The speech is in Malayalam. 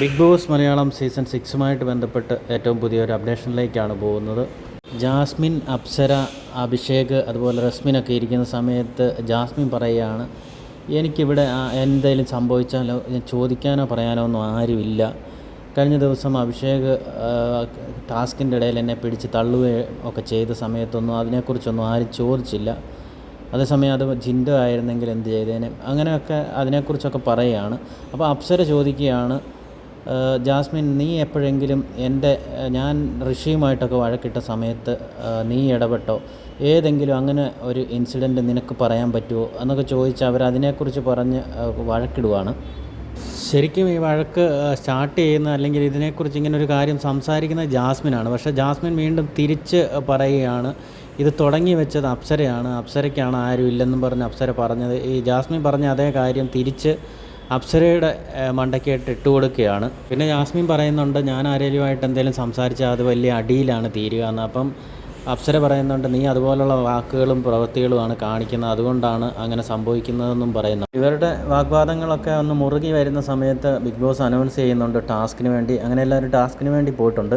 ബിഗ് ബോസ് മലയാളം സീസൺ സിക്സുമായിട്ട് ബന്ധപ്പെട്ട് ഏറ്റവും പുതിയൊരു അപ്ഡേഷനിലേക്കാണ് പോകുന്നത്. ജാസ്മിൻ അപ്സര അഭിഷേക് അതുപോലെ റസ്മിനൊക്കെ ഇരിക്കുന്ന സമയത്ത് ജാസ്മിൻ പറയുകയാണ് എനിക്കിവിടെ എന്തെങ്കിലും സംഭവിച്ചാലോ ചോദിക്കാനോ പറയാനോ ഒന്നും ആരുമില്ല. കഴിഞ്ഞ ദിവസം അഭിഷേക് ടാസ്കിന്റെ ഇടയിൽ എന്നെ പിടിച്ച് തള്ളുകയും ഒക്കെ ചെയ്ത സമയത്തൊന്നും അതിനെക്കുറിച്ചൊന്നും ആരും ചോദിച്ചില്ല. അതേസമയം അത് ജിൻഡോ ആയിരുന്നെങ്കിൽ എന്ത് ചെയ്തേനെ? അങ്ങനെയൊക്കെ അതിനെക്കുറിച്ചൊക്കെ പറയുകയാണ് അപ്പോൾ അപ്സര ചോദിക്കുകയാണ് "ഏഹ്, ജാസ്മിൻ നീ എപ്പോഴെങ്കിലും എന്റെ ഞാൻ ഋഷിയുമായിട്ടൊക്കെ വഴക്കിട്ട സമയത്ത് നീ ഇടപെട്ടോ? ഏതെങ്കിലും അങ്ങനെ ഒരു ഇൻസിഡന്റ് നിനക്ക് പറയാൻ പറ്റുമോ എന്നൊക്കെ ചോദിച്ച് അവർ അതിനെക്കുറിച്ച് പറഞ്ഞ് വഴക്കിടുവാണ്. ശരിക്കും ഈ വഴക്ക് സ്റ്റാർട്ട് ചെയ്യുന്ന അല്ലെങ്കിൽ ഇതിനെക്കുറിച്ച് ഇങ്ങനെ ഒരു കാര്യം സംസാരിക്കുന്ന ജാസ്മിനാണ്. പക്ഷേ ജാസ്മിൻ വീണ്ടും തിരിച്ച് പറയുകയാണ് ഇത് തുടങ്ങി വെച്ചത് അപ്സരയാണ്. അപ്സരയ്ക്കാണ് ആരും ഇല്ലെന്നും പറഞ്ഞ് അപ്സര പറഞ്ഞത്. ഈ ജാസ്മിൻ പറഞ്ഞ അതേ കാര്യം തിരിച്ച് അപ്സരയുടെ മണ്ടയ്ക്കായിട്ട് ഇട്ട് കൊടുക്കുകയാണ്. പിന്നെ ജാസ്മിൻ പറയുന്നുണ്ട് ഞാൻ ആരെങ്കിലുമായിട്ട് എന്തെങ്കിലും സംസാരിച്ചാൽ അത് വലിയ അടിയിലാണ് തീരുക എന്ന്. അപ്പം അപ്സര പറയുന്നുണ്ട് നീ അതുപോലുള്ള വാക്കുകളും പ്രവൃത്തികളുമാണ് കാണിക്കുന്നത്. അതുകൊണ്ടാണ് അങ്ങനെ സംഭവിക്കുന്നതെന്നും പറയുന്നു. ഇവരുടെ വാഗ്വാദങ്ങളൊക്കെ ഒന്ന് മുറുകി വരുന്ന സമയത്ത് ബിഗ് ബോസ് അനൗൺസ് ചെയ്യുന്നുണ്ട് ടാസ്കിന് വേണ്ടി. അങ്ങനെ എല്ലാവരും ടാസ്കിന് വേണ്ടി പോയിട്ടുണ്ട്.